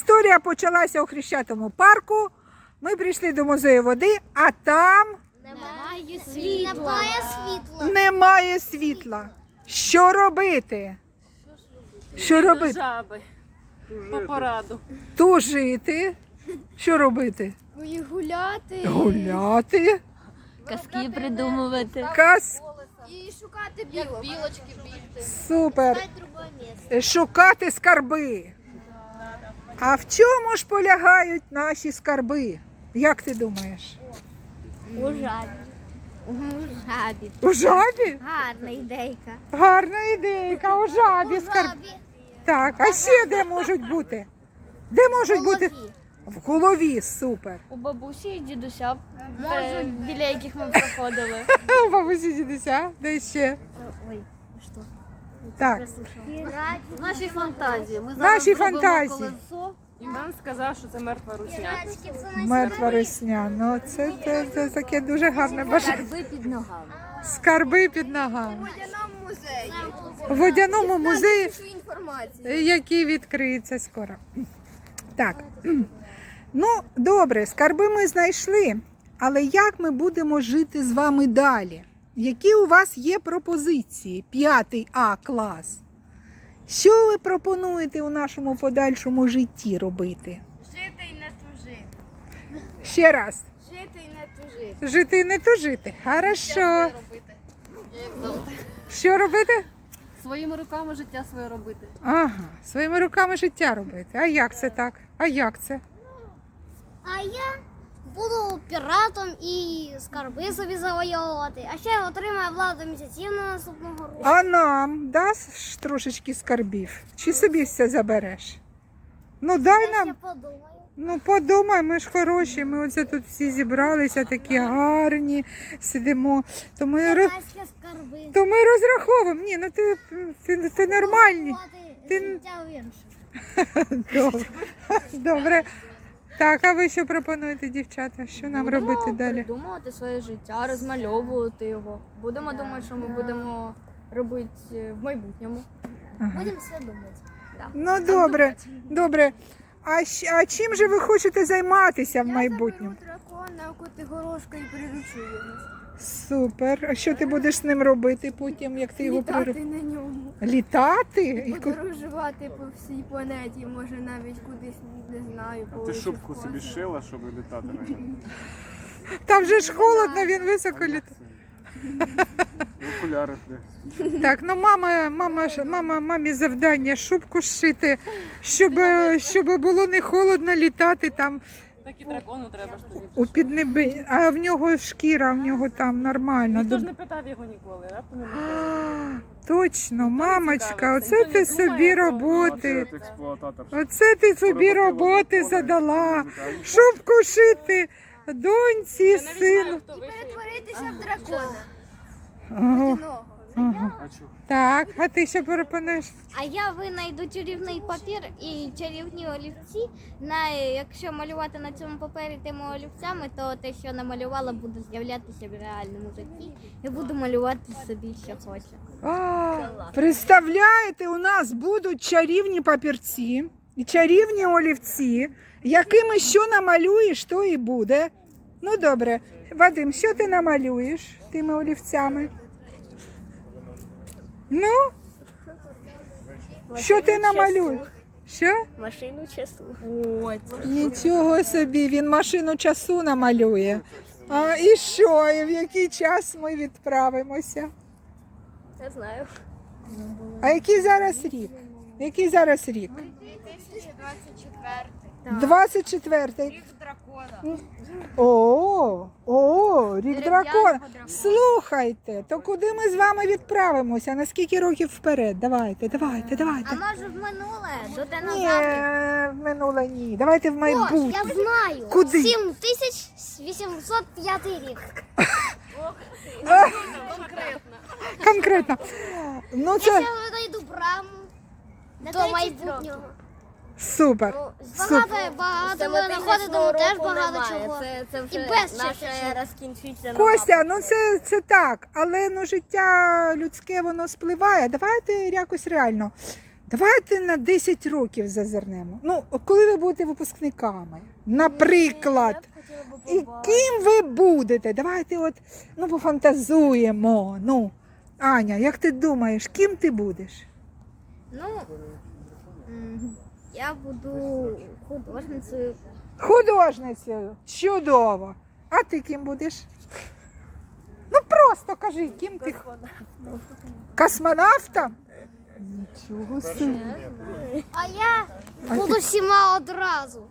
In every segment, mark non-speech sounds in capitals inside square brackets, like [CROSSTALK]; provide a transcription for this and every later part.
Історія почалася у Хрещатому парку. Ми прийшли до музею води, а там Немає світла. Немає світла. немає світла. Що робити? Що робити? Жаби. По пораду. Тужити. Що робити? І гуляти. Гуляти. Казки придумувати. Кас. І шукати білочки бігти. Супер. Шукати скарби. А в чому ж полягають наші скарби? Як ти думаєш? У жабі. У жабі. У жабі? Гарна ідейка. Гарна ідейка, у жабі скарб. Так, а ще де можуть бути? Де можуть бути? В голові, супер. У бабусі і дідуся, е, біля яких ми [LAUGHS] проходили. У бабусі дідуся, де ще? Ой, що? Так, Наші фантазії. Ми наші фантазії. І нам сказав, що це мертва русня. Мертва росня. Ну це, це, це таке дуже гарне бажання. Скарби під ногами. Скарби під ногами. Водяному музеї. В водяному музеї, інформацію. який відкриється скоро. Так. Ну, добре, скарби ми знайшли. Але як ми будемо жити з вами далі? Які у вас є пропозиції? П'ятий А клас. Що ви пропонуєте у нашому подальшому житті робити? Жити і не тужити. Ще раз. Жити і не тужити. Жити і не тужити. Хорошо. Що робити? Своїми руками життя своє робити. Ага, своїми руками життя робити. А як це так? А як це? А я буду піратом і скарби собі завойовувати. А ще отримаю владу місяців на наступного року. А нам даш трошечки скарбів? Чи собі все забереш? Ну дай Я ще нам. подумаю. Ну подумай, ми ж хороші. Ми оце тут всі зібралися, такі гарні, сидимо. То ми, роз- скарби. то ми розраховуємо. Ні, ну ти, ти, ти нормальні. Ти- Ти... Життя в інших. [LAUGHS] Добре. Добре. Так, а ви що пропонуєте, дівчата? Що нам робити далі? Придумувати своє життя, розмальовувати його. Будемо думати, що ми будемо робити е, в майбутньому. Ага. Будемо все думати. Ну добре, добре. А, щ- а чим же ви хочете займатися в майбутньому? дракона, Котигорошка і приручу його. Супер. А що ти будеш з ним робити потім, як ти його приру... на ньому. Літати? І Подорожувати по всій планеті, може навіть кудись не знаю. А ти шубку собі шила, щоб літати на ньому? [LAUGHS] Там вже ж холодно, він високо літає. Окуляри де. [LAUGHS] Так, ну мама, мама, ж- мама, мамі завдання шубку шити, щоб, щоб було не холодно літати там Так і дракону треба ж тоді. у піднебі. А в нього шкіра, в нього там нормально. Ніхто ж не питав його ніколи, раптом не А, Точно, мамочка, цікавиться, оце ніхто ти не собі думає про- роботи. Експлуататор. Оце ти собі Роботи задала. музикальні. Шубку шити доньці, сину. Перетворитися в дракона. Ого. Так, а ти що пропонуєш? А я винайду чарівний папір і чарівні олівці. На, якщо малювати на цьому папері тими олівцями, то те, що намалювала, буде з'являтися в реальному житті. Я буду малювати собі, що хочу. А, представляєте, у нас будуть чарівні папірці і чарівні олівці, якими що намалюєш, то і буде. Ну добре, Вадим, що ти намалюєш тими олівцями? Ну, що ти намалюєш? Що? Машину часу. Ой, Нічого собі, він машину часу намалює. А і що? І в який час ми відправимося? я знаю. А який зараз рік? Який зараз рік? 2024. 24-й. Рік дракона. О, о, рік дракона. Слухайте, то куди ми з вами відправимося? На скільки років вперед? Давайте, давайте, А давайте. може в минуле? До Ні, динозаврів? в минуле ні. Давайте в О, майбутнє. я знаю. Куди? 7805 рік. [LAUGHS] Конкретно. Ну Я це ще знайду браму до майбутнього. Супер. Багато, багато ви знаходитиму теж багато чого. Це, це вже І без наша ера скінчиться. Костя, ну це, це так, але ну життя людське воно спливає. Давайте якось реально. Давайте на 10 років зазирнемо. Ну, коли ви будете випускниками, наприклад. І ким ви будете? Давайте от, ну, пофантазуємо. Ну, Аня, як ти думаєш, ким ти будеш? Ну, я буду художницею. Художницею. Чудово. А ти ким будеш? Ну просто кажи, ким ти? Космонавтом? Нічого собі. А я буду всіма одразу.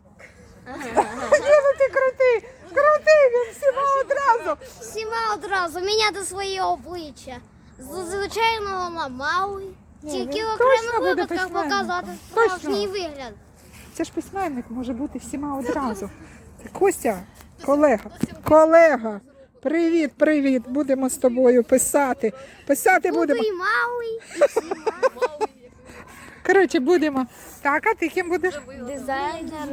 Ну ти крутий! Крутий він всіма одразу. Всіма одразу міняти своє обличчя. З звичайного на малий. Тільки він в окремих випадках показати справжній вигляд. Це ж письменник може бути всіма одразу. Костя, колега, колега. Привіт, привіт. Будемо з тобою писати. Писати Буду будемо. і малий, і всіма. Коротше, будемо. Так, а ти ким будеш? Дизайнер,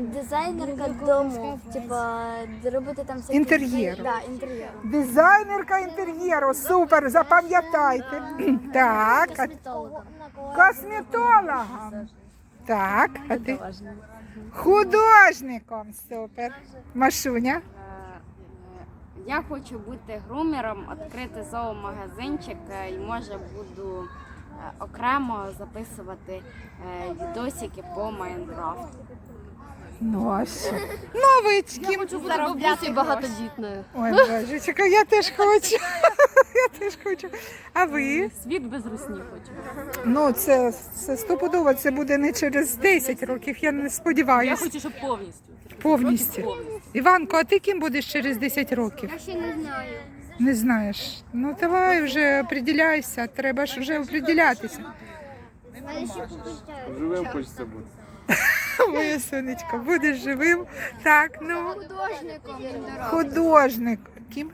дизайнерка дому. Типа робити там всякі Інтер'єру. Да, інтер'єру. Дизайнерка інтер'єру. Супер, запам'ятайте. Так, а Косметологом. косметологом. Так, а ти? Художником. Супер. Машуня. Я хочу бути грумером, відкрити зоомагазинчик е, і може буду е, окремо записувати е, відосики по Майнкрафту. Ну, а що? Ну, ви ким? Заробляти багатодітною. Ой, Боже, чекай, я теж хочу. [LAUGHS] Я теж хочу. А ви? Світ без русні хочу. Ну, це, це стопудово, це буде не через 10 років, я не сподіваюся. хочу, щоб повністю. Повністю. Іванко, а ти ким будеш через 10 років? Я ще не знаю. Не знаєш. Ну давай вже определяйся, треба ж вже определятися. Я. Живим хочеться бути. [LAUGHS] Моє сонечко, будеш живим. Так, ну. Художником. Художник. Ким?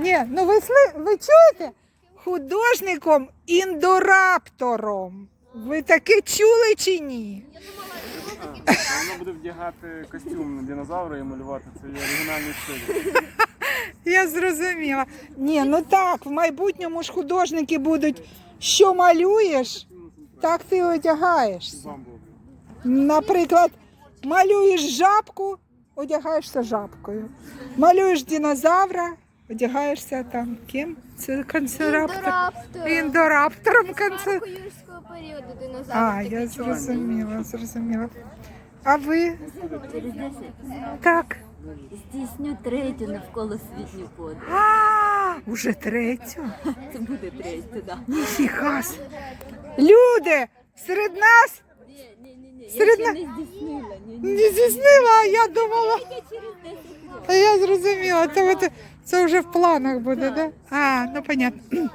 Ні, ну ви, сли... ви чуєте? Художником індораптором. Ви таке чули чи ні? А, вона буде вдягати костюм на динозавра і малювати. Це оригінальний стиль. Я зрозуміла. Ні, ну так, в майбутньому ж художники будуть, що малюєш, так ти одягаєшся. Наприклад, малюєш жабку, одягаєшся жабкою. Малюєш динозавра, одягаєшся там ким? Це канцераптор. Індораптором канцер... юрського періоду динозавр. А, я зрозуміла, зрозуміла. А ви? Так. Здійсню третю навколосвітню подорож. А, уже третю. Це буде третя, да. Ніфіга. Люди, серед нас Ні, ні, ні, ні. Серед Я ще на- не здійснила. Ні, ні. не здійснила, а я думала. Та я зрозуміла, це, от- це вже в планах буде, да? А, ну понятно.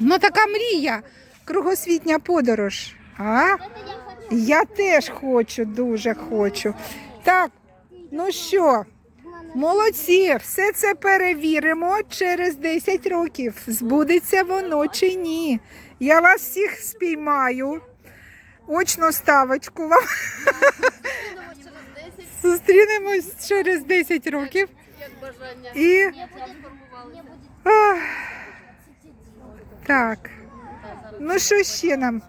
Ну така мрія, кругосвітня подорож. А? Я теж хочу, дуже хочу. Так, ну що, молодці, все це перевіримо через 10 років. Збудеться воно чи ні. Я вас всіх спіймаю. Очну ставочку вам. Зустрінемось через 10 років. І... Ах. Так. Ну що ще нам?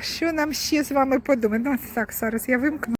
Що нам ще з вами подумати? Ну, так, зараз я вимкну.